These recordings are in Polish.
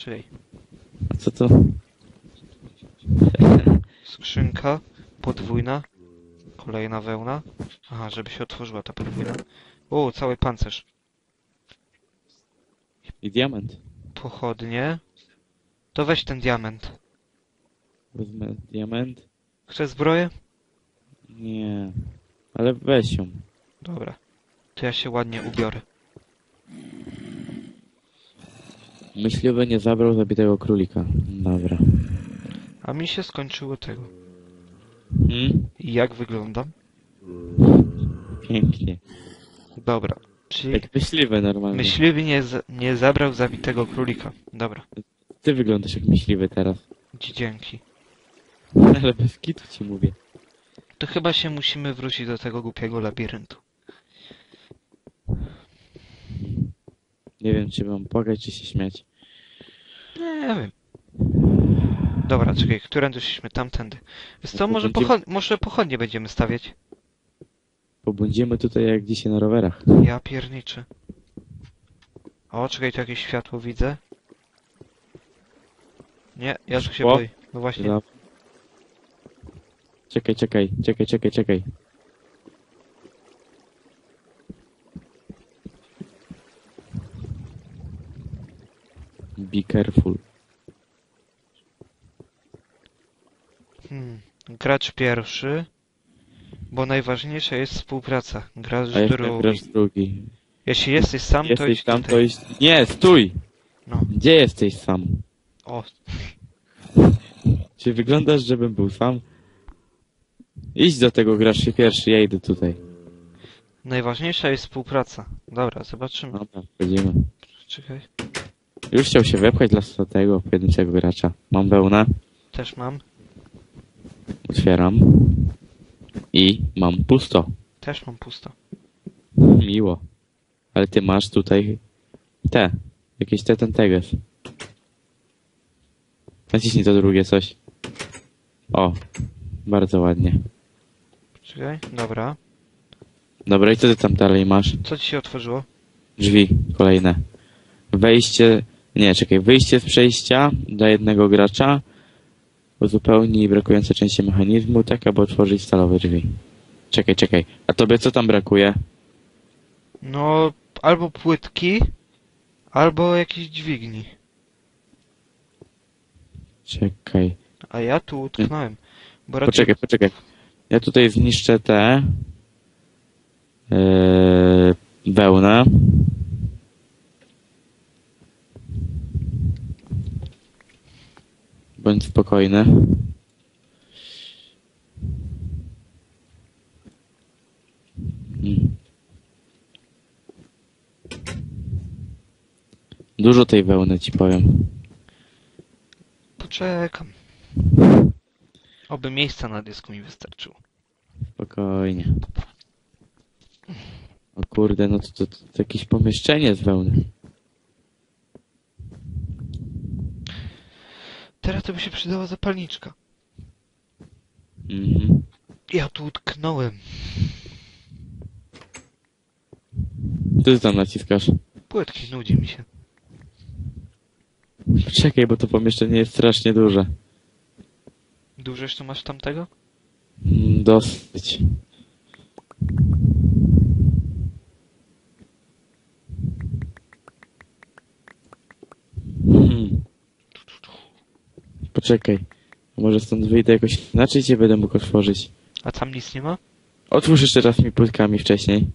Czyli A co to? skrzynka podwójna, kolejna wełna. Aha, żeby się otworzyła ta podwójna. O, cały pancerz. I diament. Pochodnie. To weź ten diament. Wezmę diament. Chcesz zbroję? Nie. Ale weź ją. Dobra. To ja się ładnie ubiorę. Myśliwy nie zabrał zabitego królika. Dobra. A mi się skończyło tego. Hmm? I jak wyglądam? Pięknie. Dobra. Czyli Jak myśliwy normalnie. myśliwy nie, z- nie zabrał zabitego królika. Dobra. Ty wyglądasz jak myśliwy teraz. Ci dzięki. Ale bez kitu ci mówię. To chyba się musimy wrócić do tego głupiego labiryntu. Nie wiem, czy mam płakać, czy się śmiać. Nie wiem. Dobra, czekaj, którędy szliśmy? Tamtędy. Wiesz co, No to może, będziemy- pochod może pochodnie będziemy stawiać? Pobłądzimy tutaj jak dzisiaj na rowerach. Ja pierniczy. O, czekaj, tu jakieś światło widzę. Nie, ja tu się boję. No właśnie. Czekaj, czekaj, czekaj, czekaj, czekaj. Be careful. Hmm. Gracz pierwszy. Bo najważniejsza jest współpraca. Gracz A jak drugi. grasz drugi? Jeśli jesteś sam, to Jesteś idź tam, tutaj. to iść... Nie, stój! No. Gdzie jesteś sam? O, Czy wyglądasz, żebym był sam? Idź do tego, grasz się pierwszy, ja idę tutaj. najważniejsza jest współpraca. Dobra, zobaczymy. Dobra, wchodzimy. Czekaj, Już chciał się wepchać dla tego pojedynczego gracza. Mam wełnę, też mam. otwieram. I mam pusto. Też mam pusto. Miło. Ale ty masz tutaj te. Jakieś te ten teges. Naciśnij to drugie coś. O. Bardzo ładnie. Czekaj, dobra. Dobra, i co ty tam dalej masz? Co ci się otworzyło? Drzwi kolejne. Wejście. Nie, czekaj. Wyjście z przejścia dla jednego gracza. Uzupełnij brakujące części mechanizmu, tak aby otworzyć stalowe drzwi. Czekaj, czekaj. A tobie co tam brakuje? No, albo płytki, albo jakiś dźwigni. Czekaj. A ja tu utknąłem. Bo raczej... Poczekaj, poczekaj. Ja tutaj zniszczę te yy, wełnę. Bądź spokojny. Dużo tej wełny ci powiem. Poczekam. Oby miejsca na dysku mi wystarczyło. Spokojnie. O kurde, no to, to, to jakieś pomieszczenie z wełny. Teraz to by się przydała zapalniczka. Mhm. Ja tu utknąłem. Co ty tam naciskasz? Płytki, nudzi mi się. Czekaj, bo to pomieszczenie jest strasznie duże. Dużo jeszcze masz tamtego? Mm, Dosyć. Hmm. Poczekaj. Może stąd wyjdę jakoś inaczej cię będę mógł otworzyć. A tam nic nie ma? Otwórz jeszcze raz mi płytkami wcześniej.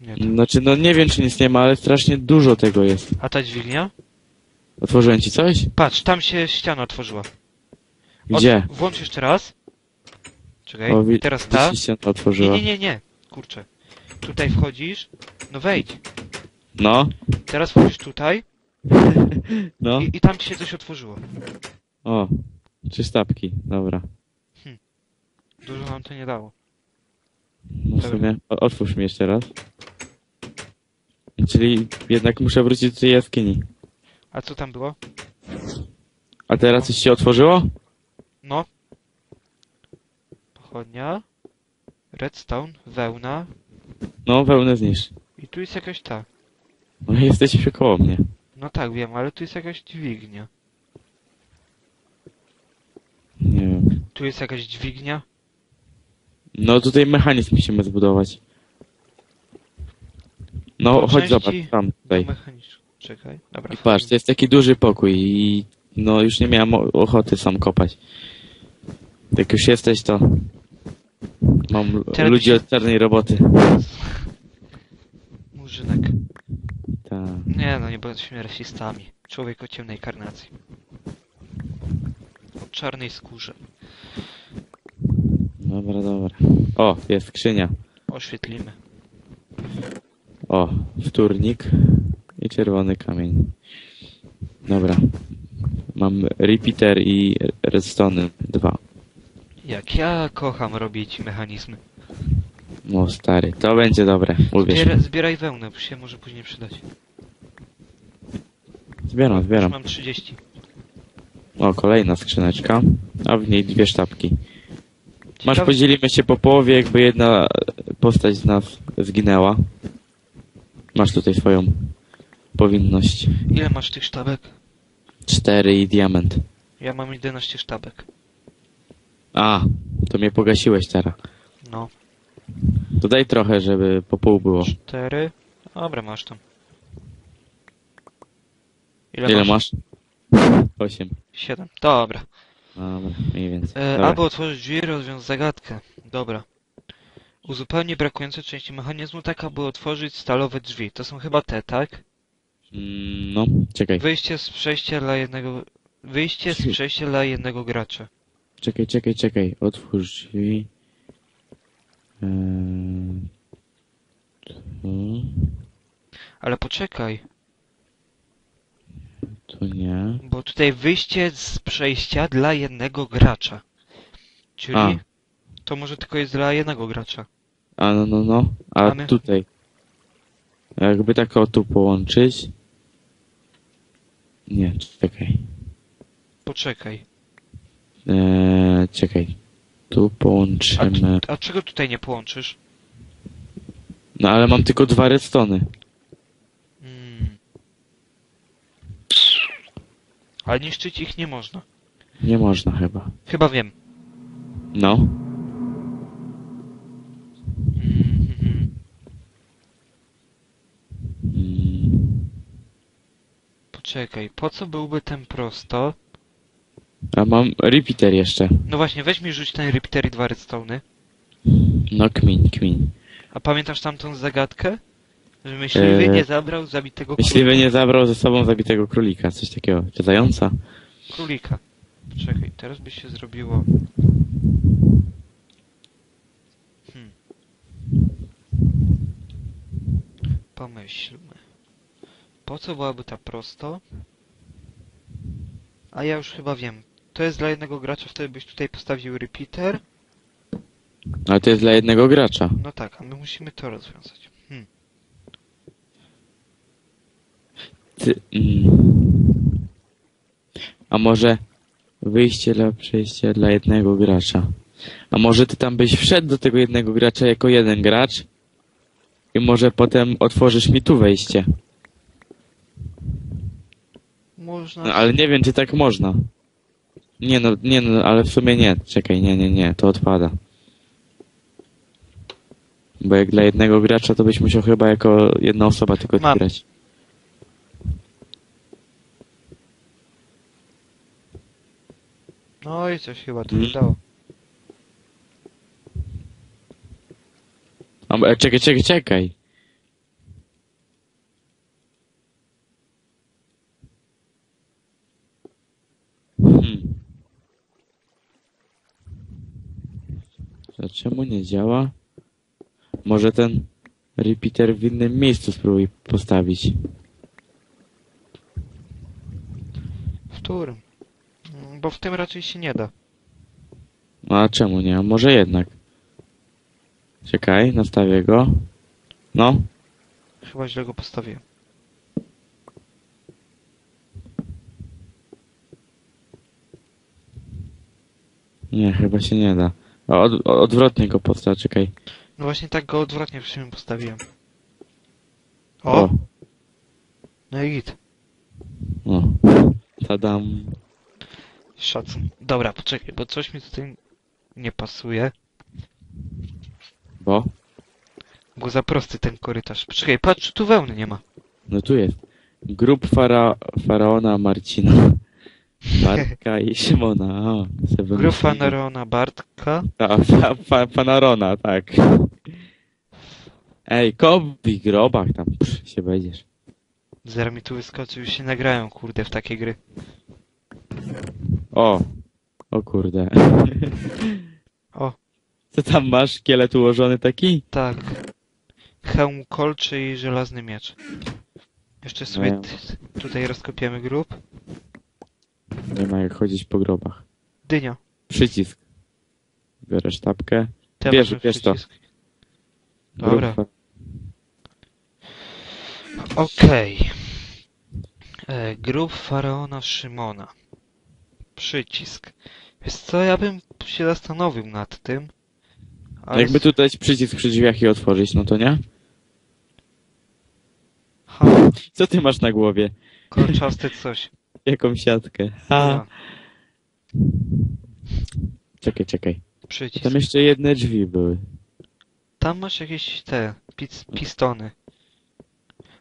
Nie. To... Znaczy, no nie wiem czy nic nie ma, ale strasznie dużo tego jest. A ta dźwignia? Otworzyłem ci coś? Patrz, tam się ściana otworzyła. Ot- Gdzie? Włącz jeszcze raz. Czekaj, O, teraz ta. się to Nie, nie, nie, nie. Kurczę. Tutaj wchodzisz. No wejdź. No, Teraz wchodzisz tutaj no. i, i tam ci się coś otworzyło. O, trzy sztabki, dobra. Dużo nam to nie dało. No w sumie, o, otwórz mi jeszcze raz. Czyli jednak muszę wrócić do tej jaskini. A co tam było? A teraz coś się otworzyło? No. Pochodnia. Redstone, wełna. No, wełnę zniszcz. I tu jest jakaś ta. No jesteś koło mnie. No tak, wiem, ale tu jest jakaś dźwignia. Nie wiem. Tu jest jakaś dźwignia. No tutaj mechanizm musimy zbudować. No Po chodź części zobacz, tam tutaj. Mechaniczna. Czekaj, dobra. I patrz, to jest taki duży pokój i no już nie miałem o- ochoty sam kopać. Jak już jesteś, to mam Teraz ludzi od czarnej roboty. Murzynek. Tak. Nie no, nie bądźmy rasistami. Człowiek o ciemnej karnacji. O czarnej skórze. Dobra, dobra. O, jest skrzynia. Oświetlimy. O, wtórnik i czerwony kamień. Dobra. Mam repeater i redstone dwa. Jak ja kocham robić mechanizmy. No stary, to będzie dobre, uwierz. Zbiera, zbieraj wełnę, bo się może później przydać. Zbieram, Już zbieram. mam 30. O, kolejna skrzyneczka, a w niej dwie sztabki. Masz, Ciekawe- podzielimy się po połowie, jakby jedna postać z nas zginęła. Masz tutaj swoją powinność. Ile masz tych sztabek? Cztery i diament. Ja mam 11 sztabek. A, to mnie pogasiłeś teraz. No. Dodaj trochę, żeby po pół było. 4. Dobra, masz tam. Ile, Ile masz? Osiem. 7. Dobra. Dobra, mniej więcej. E, Dobra. albo otworzyć drzwi, rozwiąż zagadkę. Dobra. Uzupełnij brakujące części mechanizmu tak, aby otworzyć stalowe drzwi. To są chyba te, tak? Mm, No, czekaj. Wyjście z przejścia dla jednego... Wyjście z przejścia dla jednego gracza. Czekaj, czekaj, czekaj. Otwórz drzwi. Tu, Ale poczekaj, tu nie. bo tutaj wyjście z przejścia dla jednego gracza. Czyli A. to może tylko jest dla jednego gracza. A no, no, no. A tutaj. Jakby tak o tu połączyć. Nie, czekaj. Poczekaj. Eee, czekaj. Tu A, połączymy. a czego tutaj nie połączysz? No ale mam tylko dwa redstony. Hmm. Ale niszczyć ich nie można. Nie można chyba. Chyba wiem. No. Poczekaj, po co byłby ten prosto? A mam repeater jeszcze. No właśnie, weź mi rzuć ten repeater i dwa redstone'y. No kmin, kmin. A pamiętasz tamtą zagadkę? Że myśliwy Eee, nie zabrał zabitego Myśliwy nie zabrał ze sobą zabitego królika, coś takiego. Czy zająca? królika. Poczekaj, teraz by się zrobiło... Hmm. Pomyślmy. Po co byłaby ta prosto? A ja już chyba wiem. To jest dla jednego gracza, wtedy byś tutaj postawił repeater. Ale to jest dla jednego gracza. No tak, a my musimy to rozwiązać. Hmm. Ty, mm. A może wyjście dla przejścia dla jednego gracza? A może ty tam byś wszedł do tego jednego gracza jako jeden gracz? I może potem otworzysz mi tu wejście. Można... No, ale nie wiem, czy tak można. Nie no, nie no, ale w sumie nie. Czekaj, nie, nie, nie, to odpada. Bo jak dla jednego gracza, to byś musiał chyba jako jedna osoba tylko Mam. otwierać. No i coś chyba to Mm. udało. A, e, czekaj, czekaj, czekaj. Hmm. To czemu nie działa? Może ten repeater w innym miejscu spróbuj postawić. W którym? Bo w tym raczej się nie da. No a czemu nie? A może jednak. Czekaj, nastawię go. No, Chyba źle go postawiłem. nie, chyba się nie da. Od, odwrotnie go postaw, czekaj. No właśnie tak go odwrotnie w sumie postawiłem. O, O! No i git. Tadam. Szacun. Dobra, poczekaj, bo coś mi tutaj nie pasuje. Bo? Był za prosty ten korytarz. Poczekaj, patrz, tu wełny nie ma. No tu jest. Grup fara, faraona Marcina. Bartka i Szymona. O, Grupa. Nerona Bartka. Ta, fa, fa, Fanarona, tak. Ej, kobi grobach tam psz, się będziesz. Zaraz mi tu wyskoczy, już się nagrają, kurde, w takie gry. O, o kurde. O, Co tam masz? Szkielet ułożony taki? tak. Hełm kolczy i żelazny miecz. Jeszcze sobie No tutaj rozkopiemy grób. Nie ma jak chodzić po grobach. Dynia. Przycisk. Biorę sztabkę. Te Bierz- bierz to. Dobra. Okej. E, Grób faraona Szymona. Przycisk. Wiesz co, ja bym się zastanowił nad tym. Ale Jakby tu dać przycisk przy drzwiach i otworzyć, no to nie? Ha, Co ty masz na głowie? kolczaste coś. Jaką siatkę? Ha. Czekaj, czekaj. przycisk. Tam jeszcze jedne drzwi były. Tam masz jakieś te pic, pistony.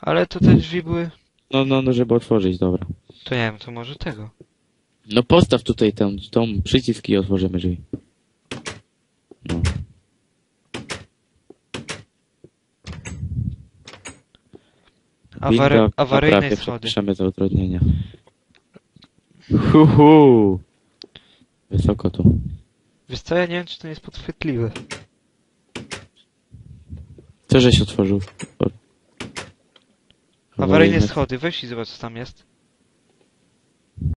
Ale to te drzwi były. No, no, no, żeby otworzyć, dobra. To nie wiem, to może tego. No postaw tutaj tą, tą przycisk i otworzymy drzwi. No. Awary, Winda awaryjne schody. Przepraszamy za utrudnienia. Hu, hu. Wysoko tu. Wiesz co, ja nie wiem, czy to jest podchwytliwe. Co żeś otworzył? O. Awaryjne schody, weź i zobacz, co tam jest.